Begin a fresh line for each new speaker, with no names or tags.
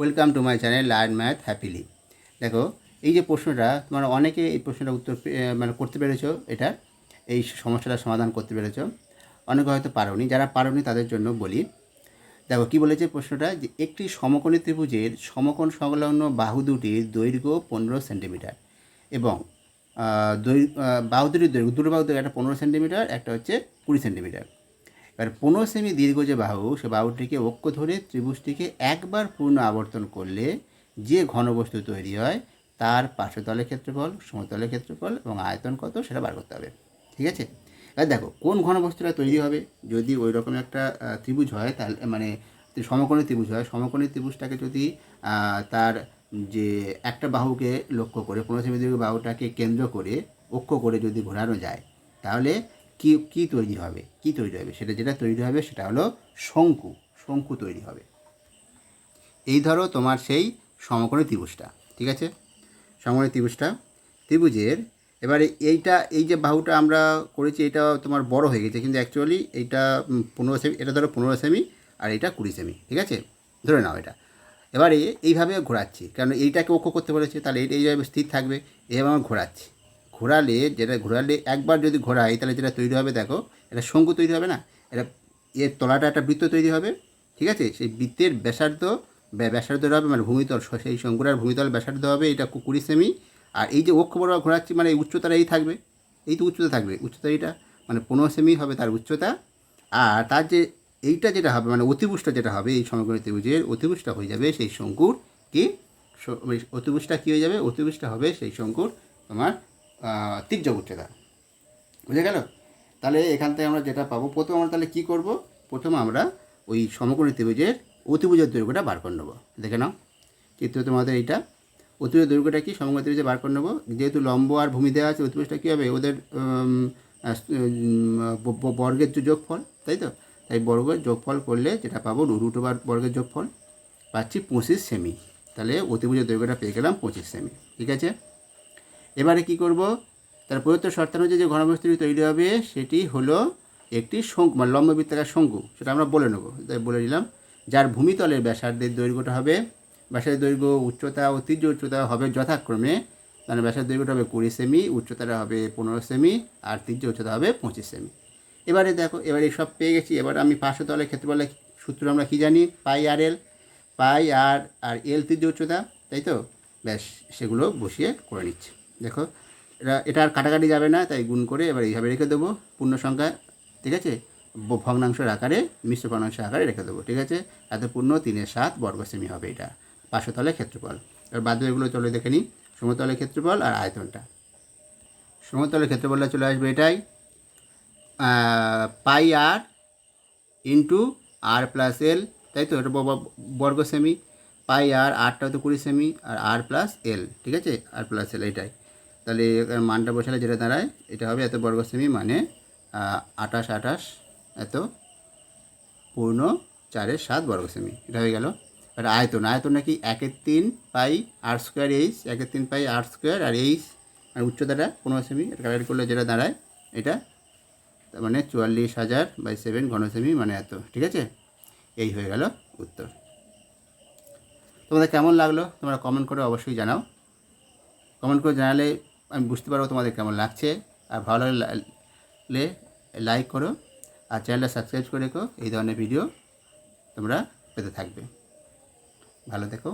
Welcome to my channel learn math happily দেখো, এই যে প্রশ্নটা, তোমরা অনেকে এই প্রশ্নটা উত্তর মানে করতে পেরেছ এটা, এই সমস্যাটার সমাধান করতে পেরেছ। অনেকে হয়তো পারোনি, যারা পারোনি তাদের জন্য বলি। দেখো, কি বলেছে প্রশ্নটা? যে একটি সমকোণী ত্রিভুজের সমকোণ সংলগ্ন বাহু দুটির দৈর্ঘ্য পনেরো সেন্টিমিটার এবং বাহু দুটির দৈর্ঘ্য, দুটো বাহু একটা পনেরো সেন্টিমিটার, একটা হচ্ছে কুড়ি সেন্টিমিটার। এবার পনেরো সেমি দীর্ঘ যে বাহু, সে বাহুটিকে অক্ষ ধরে ত্রিভুজটিকে একবার পূর্ণ আবর্তন করলে যে ঘনবস্তু তৈরি হয়, তার পার্শ্বতলের ক্ষেত্রফল, সমতলের ক্ষেত্রফল এবং আয়তন কত সেটা বার করতে হবে। ঠিক আছে? এবার দেখো, কোন ঘনবস্তুটা তৈরি হবে? যদি ওই রকম একটা ত্রিভুজ হয়, তাহলে মানে সমকোণী ত্রিভুজ হয়, সমকোণী ত্রিভুজটাকে যদি তার যে একটা বাহুকে লক্ষ্য করে পনেরো সেমি দীর্ঘ বাহুটাকে কেন্দ্র করে, অক্ষ করে যদি ঘোরানো যায়, তাহলে কি কি তৈরি হবে? কি তৈরি হবে? সেটা যেটা তৈরি হবে, সেটা হলো শঙ্কু। শঙ্কু তৈরি হবে। এই ধরো তোমার সেই সমকোণী ত্রিভুজটা, ঠিক আছে? সমকোণী ত্রিভুজটা, ত্রিভুজের এবারে এইটা, এই যে বাহুটা আমরা করেছি, এটা তোমার বড় হয়ে গেছে, কিন্তু অ্যাকচুয়ালি এইটা পনেরো সেমি, এটা ধরো পনেরো সেমি আর এটা কুড়ি সেমি, ঠিক আছে? ধরে নাও এটা। এবারে এইভাবে ঘোরাচ্ছি, কারণ এইটাকে অক্ষ করতে বলেছে, তাহলে এইটা এইভাবে স্থির থাকবে, এইভাবে আমরা ঘোরাচ্ছি। ঘোরালে, যেটা ঘোরালে একবার যদি ঘোরাই তাহলে যেটা তৈরি হবে দেখো এটা শঙ্কু তৈরি হবে না? এটা এর তলাটা একটা বৃত্ত তৈরি হবে, ঠিক আছে? সেই বৃত্তের ব্যাসার্ধ, ব্যা- ব্যাসার্ধ হবে মানে ভূমিতল সেই শঙ্কুরার ভূমিতল ব্যাসার্ধ হবে, এটা কুড়ি সেমি। আর এই যে অক্ষ বরাবর ঘোরাচ্ছি মানে এই উচ্চতাটা এই থাকবে। এই তো উচ্চতা থাকবে, উচ্চতা এইটা মানে পনেরো সেমি হবে তার উচ্চতা। আর তার যে এইটা যেটা হবে মানে অতিবুষ্টা যেটা হবে, এই সমগ্র ত্রিভুজের অতিবুষ্টা হয়ে যাবে সেই শঙ্কুর কি? স- অতিবুষ্টা কী হয়ে যাবে? অতিবুষ্টা হবে সেই শঙ্কুর তোমার তির্যক উচ্চতা বুঝে গেল? তাহলে এখান থেকে আমরা যেটা পাবো, প্রথম আমরা তাহলে কী করব? প্রথম আমরা ওই সমকোণী ত্রিভুজের অতিভুজের দৈর্ঘ্যটা বার করে নেব। দেখে নাও, চিত্র তোমাদের এইটা। অতিভুজ দৈর্ঘ্যটা কি? সমকোণী ত্রিভুজে বার করে নেব। যেহেতু লম্ব আর ভূমি দেওয়া আছে, অতিভুজটা কী হবে? ওদের বর্গের যোগফল, তাই তো? তাই বর্গের যোগফল করলে যেটা পাবো রুট ওভার বর্গের যোগফল, পাচ্ছি পঁচিশ সেমি। তাহলে অতিভুজের দৈর্ঘ্যটা পেয়ে গেলাম পঁচিশ সেমি। ঠিক আছে? এবারে কি করব? তার প্রদত্ত শর্তানুযায়ী যে ঘনবস্তুটি তৈরি হবে, সেটি হলো একটি শঙ্কু মানে লম্ববৃত্তাকার শঙ্কু, সেটা আমরা বলে নেব। তাই বলে দিলাম যার ভূমিতলের ব্যাসার্ধের দৈর্ঘ্যটা হবে, ব্যাসার্ধের দৈর্ঘ্য, উচ্চতা ও তীর্য উচ্চতা হবে যথাক্রমে মানে ব্যাসার দৈর্ঘ্যটা হবে কুড়ি সেমি, উচ্চতাটা হবে পনেরো সেমি, আর তীর্য উচ্চতা হবে পঁচিশ সেমি। এবারে দেখো, এবারে সব পেয়ে গেছি। এবার আমি পার্শ্বতলের ক্ষেত্রফলের সূত্র আমরা কী জানি? পাই আর এল, পাই আর আর এল তীর্য উচ্চতা, তাই তো? ব্যাস, সেগুলো বসিয়ে করে নিচ্ছি। দেখো এটা এটা আর কাটাকাটি যাবে না, তাই গুণ করে এবার এইভাবে রেখে দেবো পূর্ণ সংখ্যা, ঠিক আছে? ভগ্নাংশের আকারে, মিশ্র ভগ্নাংশের আকারে রেখে দেবো, ঠিক আছে? এত পূর্ণ তিনের সাত বর্গ সেমি হবে এটা, পার্শ্বতলের ক্ষেত্রফল। এবার বাদ এগুলো চলে দেখে নিই, সমতলের ক্ষেত্রফল আর আয়তনটা। সমতলের ক্ষেত্রফলটা চলে আসবে এটাই পাই আর ইন্টু আর প্লাস এল, তাই তো? এটা বর্গ সেমি পাই আর আরটা তো কুড়ি সেমি, আর আর প্লাস এল, ঠিক আছে? আর প্লাস এল, এটাই। তাহলে মানটা বসালে যেটা দাঁড়ায়, এটা হবে এত বর্গ সেমি মানে আঠাশ আঠাশ এত পূর্ণ চারের সাত বর্গ সেমি এটা হয়ে গেল। আর আয়তন আয়তন নাকি একের তিন পাই আর স্কোয়ার এইচ, একের তিন পাই আর স্কোয়ার আর এইচ আর উচ্চতাটা পনেরো সেমি এটা ক্যালকুলেট করলে যেটা দাঁড়ায়, এটা তার মানে চুয়াল্লিশ হাজার বাই সেভেন ঘন সেমি মানে এত, ঠিক আছে? এই হয়ে গেল উত্তর। তোমাদের কেমন লাগল? তোমরা কমেন্ট করে অবশ্যই জানাও। কমেন্ট করে জানালে আমি বুঝতে পারব তোমাদের কেমন লাগছে। আর ভালো লাগলে লাইক করো। আর চ্যানেলটা সাবস্ক্রাইব করে রেখো। এই ধরনের ভিডিও তোমরা পেতে থাকবে। ভালো থেকো।